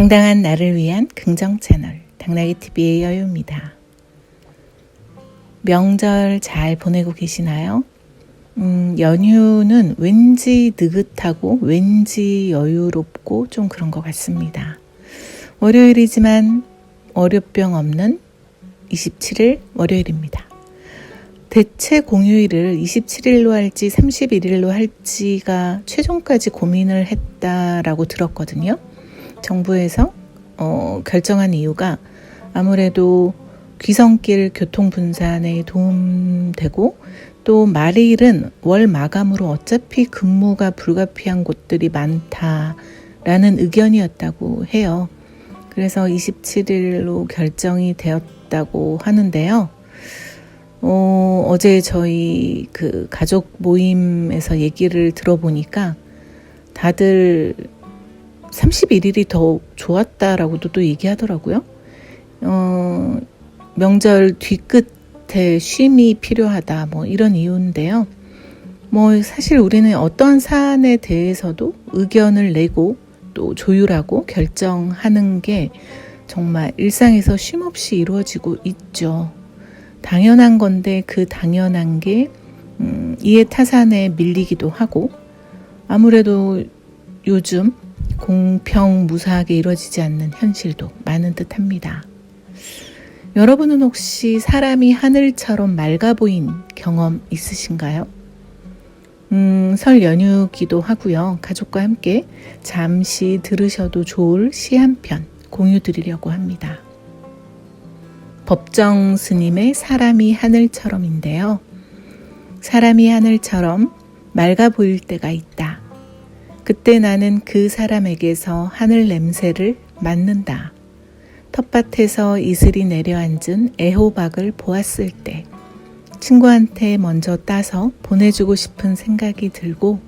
당당한 나를 위한 긍정 채널 당나귀 TV의 여유입니다. 명절 잘 보내고 계시나요? 음, 연휴는 왠지 느긋하고 왠지 여유롭고 좀 그런 것 같습니다. 월요일이지만 월요병 없는 27일 월요일입니다. 대체 공휴일을 27일로 할지 31일로 할지가 최종까지 고민을 했다라고 들었거든요. 정부에서 어, 결정한 이유가 아무래도 귀성길 교통 분산에 도움되고 또 말일은 월 마감으로 어차피 근무가 불가피한 곳들이 많다라는 의견이었다고 해요. 그래서 27일로 결정이 되었다고 하는데요. 어, 어제 저희 그 가족 모임에서 얘기를 들어보니까 다들 31일이 더 좋았다라고도 또 얘기하더라고요. 어, 명절 뒤끝에 쉼이 필요하다, 뭐 이런 이유인데요. 뭐 사실 우리는 어떤 사안에 대해서도 의견을 내고 또 조율하고 결정하는 게 정말 일상에서 쉼 없이 이루어지고 있죠. 당연한 건데 그 당연한 게 음, 이해 타산에 밀리기도 하고 아무래도 요즘 공평 무사하게 이루어지지 않는 현실도 많은 듯 합니다. 여러분은 혹시 사람이 하늘처럼 맑아 보인 경험 있으신가요? 음, 설 연휴기도 하고요. 가족과 함께 잠시 들으셔도 좋을 시 한 편 공유 드리려고 합니다. 법정 스님의 사람이 하늘처럼인데요. 사람이 하늘처럼 맑아 보일 때가 있다. 그때 나는 그 사람에게서 하늘 냄새를 맡는다. 텃밭에서 이슬이 내려앉은 애호박을 보았을 때 친구한테 먼저 따서 보내주고 싶은 생각이 들고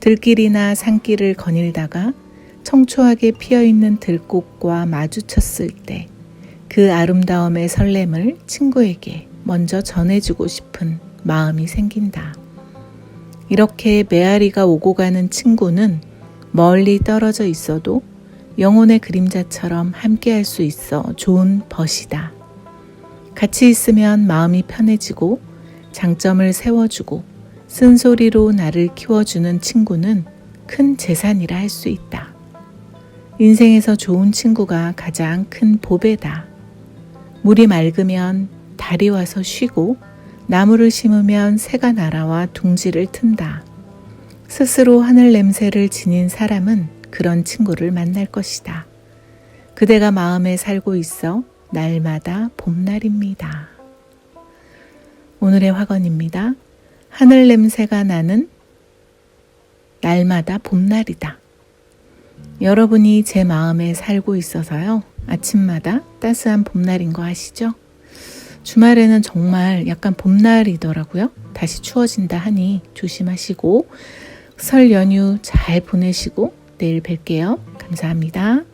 들길이나 산길을 거닐다가 청초하게 피어 있는 들꽃과 마주쳤을 때 그 아름다움의 설렘을 친구에게 먼저 전해주고 싶은 마음이 생긴다. 이렇게 메아리가 오고 가는 친구는 멀리 떨어져 있어도 영혼의 그림자처럼 함께 할 수 있어 좋은 벗이다. 같이 있으면 마음이 편해지고 장점을 세워주고 쓴소리로 나를 키워주는 친구는 큰 재산이라 할 수 있다. 인생에서 좋은 친구가 가장 큰 보배다. 물이 맑으면 달이 와서 쉬고 나무를 심으면 새가 날아와 둥지를 튼다. 스스로 하늘 냄새를 지닌 사람은 그런 친구를 만날 것이다. 그대가 마음에 살고 있어 날마다 봄날입니다. 오늘의 화건입니다. 하늘 냄새가 나는 날마다 봄날이다. 여러분이 제 마음에 살고 있어서요. 아침마다 따스한 봄날인 거 아시죠? 주말에는 정말 약간 봄날이더라고요. 다시 추워진다 하니 조심하시고 설 연휴 잘 보내시고 내일 뵐게요. 감사합니다.